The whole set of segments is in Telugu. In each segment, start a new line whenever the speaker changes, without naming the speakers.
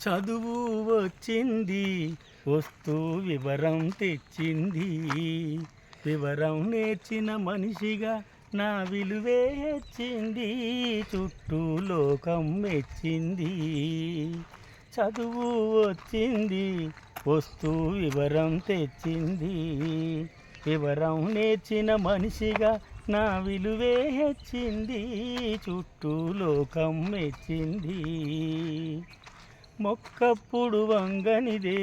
చదువు వచ్చింది వస్తూ వివరం తెచ్చింది. వివరం నేర్చిన మనిషిగా నా విలువే హెచ్చింది చుట్టూ లోకం మెచ్చింది. చదువు వచ్చింది వస్తూ వివరం తెచ్చింది. వివరం నేర్చిన మనిషిగా నా విలువే హెచ్చింది చుట్టూ లోకం మెచ్చింది. మొక్కప్పుడు వంగనిదే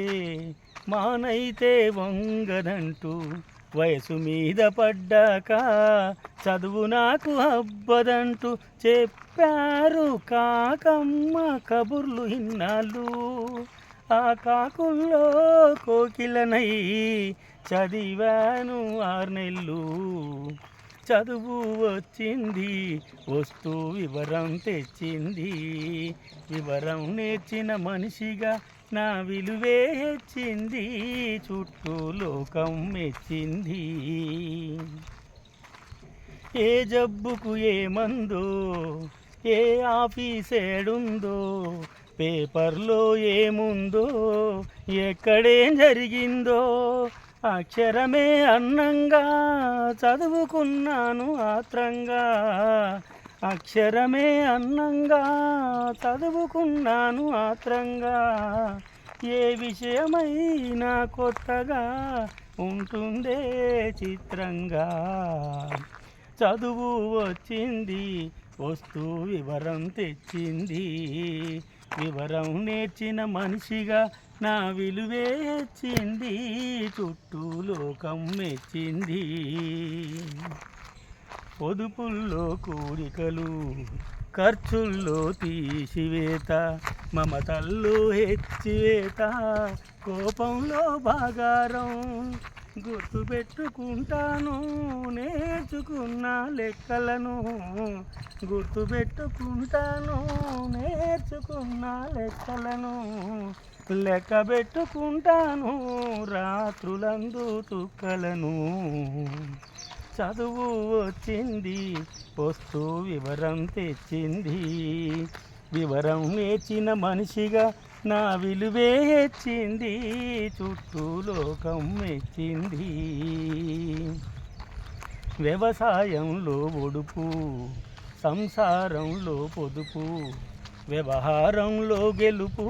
మానైతే వంగదంటూ వయసు మీద పడ్డాక చదువు నాకు అబ్బదంటూ చెప్పారు కాకమ్మ కబుర్లు ఇన్నాళ్ళు. ఆ కాకుల్లో కోకిలనై చదివాను ఆరు నెల్లు చదువు వచ్చింది వస్తూ వివరం తెచ్చింది. వివరం నేర్చిన మనిషిగా నా విలువే హెచ్చింది చుట్టూ లోకం మెచ్చింది. ఏ జబ్బుకు ఏ మందో ఏ ఆఫీసేడుందో పేపర్లో ఏముందో ఎక్కడేం జరిగిందో అక్షరమే అన్నంగా చదువుకున్నాను ఆత్రంగా. అక్షరమే అన్నంగా చదువుకున్నాను ఆత్రంగా. ఏ విషయమైనా కొత్తగా ఉంటుందే చిత్రంగా. చదువు వచ్చింది వస్తూ వివరం తెచ్చింది. వివరం నేర్చిన మనిషిగా నా విలువేచ్చింది చుట్టూ లోకం మెచ్చింది. పొదుపుల్లో కోరికలు ఖర్చుల్లో తీసివేత మమతల్లో హెచ్చివేత కోపంలో బాగారం గుర్తుపెట్టుకుంటాను నేర్చుకున్న లెక్కలను. గుర్తుపెట్టుకుంటాను నేర్చుకున్న లెక్కలను. లెక్క పెట్టుకుంటాను రాత్రులందు తుక్కలను. చదువు వచ్చింది వస్తు వివరం తెచ్చింది. వివరం నేర్చిన మనిషిగా నా విలువే హెచ్చింది చుట్టూ లోకం మెచ్చింది. వ్యవసాయంలో ఒడుపు సంసారంలో పొదుపు వ్యవహారంలో గెలుపు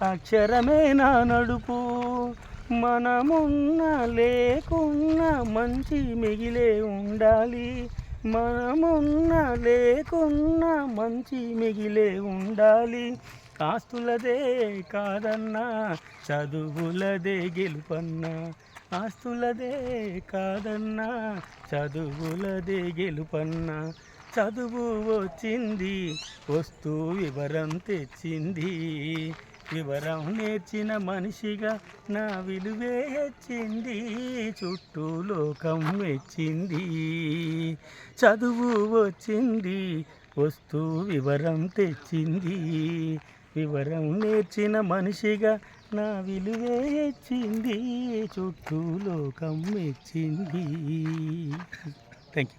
అక్షరమే నా నడుపు. మనమున్న లేకున్న మంచి మిగిలే ఉండాలి మనమున్న లేకున్న మంచి మిగిలే ఉండాలి. ఆస్తులదే కాదన్నా చదువులదే గెలుపన్నా. ఆస్తులదే కాదన్నా చదువులదే గెలుపన్నా. చదువు వచ్చింది వస్తూ వివరం తెచ్చింది. వివరం నేర్చిన మనిషిగా నా విలువే హెచ్చింది చుట్టూ లోకం మెచ్చింది. చదువు వచ్చింది వస్తూ వివరం తెచ్చింది. వివరం నేర్చిన మనిషిగా నా విలువే హెచ్చింది చుట్టూ లోకం మెచ్చింది. Thank you